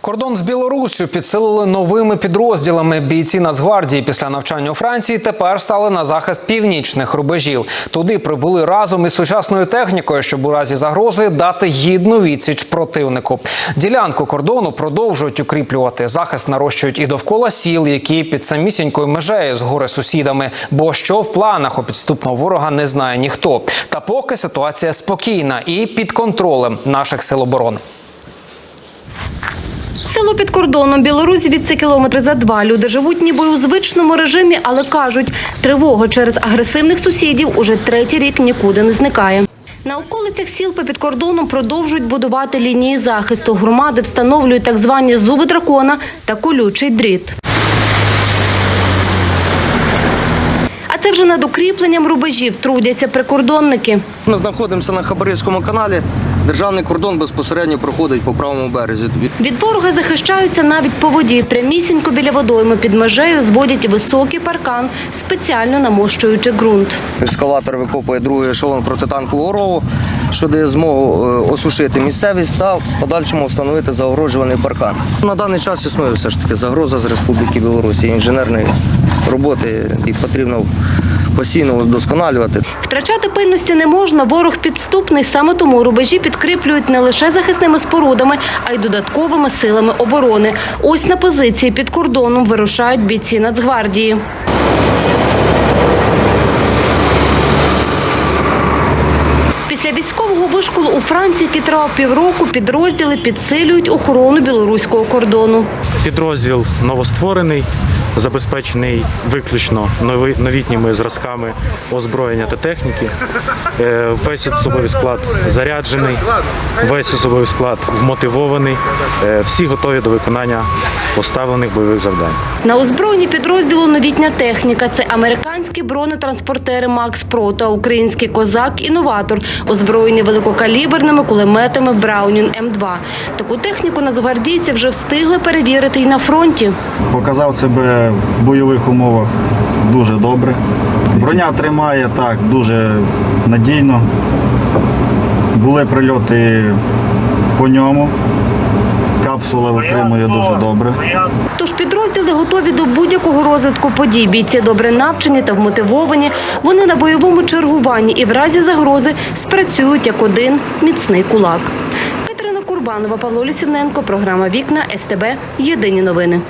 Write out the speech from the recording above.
Кордон з Білоруссю підсилили новими підрозділами. Бійці Нацгвардії після навчання у Франції тепер стали на захист північних рубежів. Туди прибули разом із сучасною технікою, щоб у разі загрози дати гідну відсіч противнику. Ділянку кордону продовжують укріплювати. Захист нарощують і довкола сіл, які під самісінькою межею з горе сусідами. Бо що в планах у підступного ворога не знає ніхто. Та поки ситуація спокійна і під контролем наших сил оборони. Село під кордоном Білорусь звідси кілометри за два. Люди живуть ніби у звичному режимі, але кажуть, тривога через агресивних сусідів уже третій рік нікуди не зникає. На околицях сіл попід кордоном продовжують будувати лінії захисту. Громади встановлюють так звані зуби дракона та колючий дріт. А це вже над укріпленням рубежів трудяться прикордонники. Ми знаходимося на Хабаровському каналі. Державний кордон безпосередньо проходить по правому березі. Від ворога захищаються навіть по воді. Прямісінько біля водойми під межею зводять високий паркан, спеціально намощуючи ґрунт. Ескаватор викопує другий ешелон протитанкового рову, що дає змогу е, осушити місцевість та в подальшому встановити загорожуваний паркан. На даний час існує все ж таки загроза з Республіки Білорусі інженерної роботи і потрібно постійно вдосконалювати. Втрачати пильності не можна. Ворог підступний. Саме тому рубежі підкріплюють не лише захисними спорудами, а й додатковими силами оборони. Ось на позиції під кордоном вирушають бійці Нацгвардії. Після військового вишколу у Франції, який тривав півроку, підрозділи підсилюють охорону білоруського кордону. Підрозділ новостворений, забезпечений виключно новітніми зразками озброєння та техніки. Е, Весь особовий склад заряджений, весь особовий склад вмотивований. Е, Всі готові до виконання поставлених бойових завдань. На озброєнні підрозділу новітня техніка. Це американські бронетранспортери Макс Про та український козак інноватор, озброєні великокаліберними кулеметами Браунін М2. Таку техніку нацгвардійці вже встигли перевірити і на фронті. Показав себе в бойових умовах дуже добре. Броня тримає так дуже надійно. Були прильоти по ньому. Капсула витримує дуже добре. Тож підрозділи готові до будь-якого розвитку подій. Бійці добре навчені та вмотивовані. Вони на бойовому чергуванні і в разі загрози спрацюють як один міцний кулак. Катерина Курбанова, Павло Лісівненко, програма Вікна СТБ. Єдині новини.